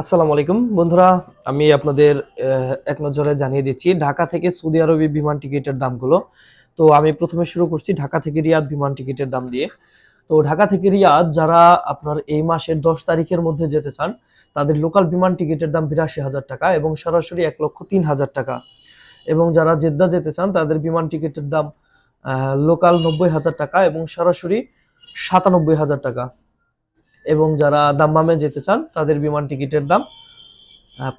আসসালামু আলাইকুম। বন্ধুরা, আমি আপনাদের এক নজরে জানিয়ে দিচ্ছি, ঢাকা থেকে সৌদি আরবে বিমান টিকিটের দামগুলো। তো আমি প্রথমে শুরু করছি ঢাকা থেকে রিয়াদ বিমান টিকিটের দাম দিয়ে। তো ঢাকা থেকে রিয়াদ, যারা আপনার এই মাসের দশ তারিখের মধ্যে যেতে চান, তাদের লোকাল বিমান টিকিটের দাম বিরাশি হাজার টাকা এবং সরাসরি এক লক্ষ তিন হাজার টাকা। এবং যারা জেদ্দা যেতে চান, তাদের বিমান টিকিটের দাম লোকাল নব্বই হাজার টাকা এবং সরাসরি সাতানব্বই হাজার টাকা। এবং যারা দাম্মামে যেতে চান, তাদের বিমান টিকিটের দাম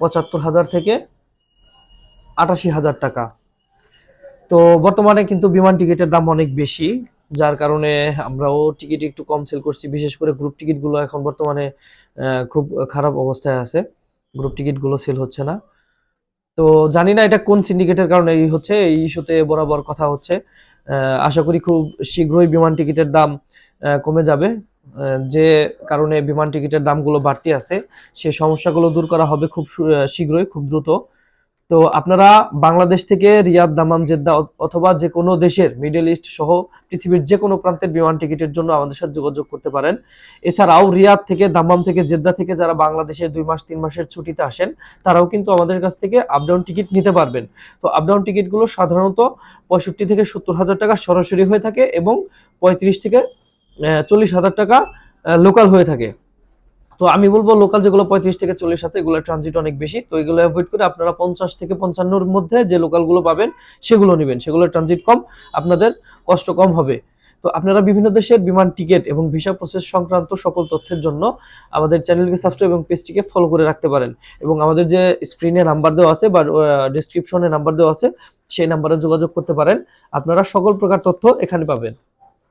পঁচাত্তর হাজার থেকে আটাশি হাজার টাকা। তো বর্তমানে কিন্তু বিমান টিকিটের দাম অনেক বেশি, যার কারণে আমরাও টিকিট একটু কম সেল করছি। বিশেষ করে গ্রুপ টিকিটগুলো এখন বর্তমানে খুব খারাপ অবস্থায় আছে। গ্রুপ টিকিটগুলো সেল হচ্ছে না। তো জানি না এটা কোন সিন্ডিকেটের কারণে এই হচ্ছে, এই ইস্যুতে বরাবর কথা হচ্ছে। আশা করি খুব শীঘ্রই বিমান টিকিটের দাম কমে যাবে। যে কারণে বিমান টিকিটের দামগুলো বাড়তি আছে সেই সমস্যাগুলো দূর করা হবে খুব শীঘ্রই, খুব দ্রুত। তো আপনারা বাংলাদেশ থেকে রিয়াদ দামাম জেদ্দা অথবা যে কোনো দেশের মিডল ইস্ট সহ পৃথিবীর যে কোনো প্রান্তের বিমান টিকিটের জন্য আমাদের সাথে যোগাযোগ করতে পারেন। এছাড়াও রিয়াদ থেকে, দামাম থেকে, জেদ্দা থেকে যারা বাংলাদেশে দুই মাস, তিন মাসের ছুটিতে আসেন, তারাও কিন্তু আমাদের কাছ থেকে আপডাউন টিকিট নিতে পারবেন। তো আপডাউন টিকিটগুলো সাধারণত পঁয়ষট্টি থেকে সত্তর হাজার টাকা সরাসরি হয়ে থাকে এবং পঁয়ত্রিশ থেকে চল্লিশ হাজার টাকা লোকাল হয়ে থাকে। তো আমি বলব লোকাল যেগুলো পঁয়ত্রিশ থেকে চল্লিশ আছে, এগুলো ট্রানজিট অনেক বেশি। তো এগুলো অ্যাভয়েড করে আপনারা পঞ্চাশ থেকে পঞ্চান্নর মধ্যে যে লোকালগুলো পাবেন, সেগুলো নেবেন। সেগুলো ট্রানজিট কম, আপনাদের কষ্ট কম হবে। তো আপনারা বিভিন্ন দেশের বিমান টিকিট এবং ভিসা প্রসেস সংক্রান্ত সকল তথ্যের জন্য আমাদের চ্যানেলকে সাবস্ক্রাইব এবং পেজটিকে ফলো করে রাখতে পারেন। এবং আমাদের যে স্ক্রিনে নাম্বার দেওয়া আছে বা ডিসক্রিপশনে নাম্বার দেওয়া আছে, সেই নাম্বারে যোগাযোগ করতে পারেন। আপনারা সকল প্রকার তথ্য এখানে পাবেন।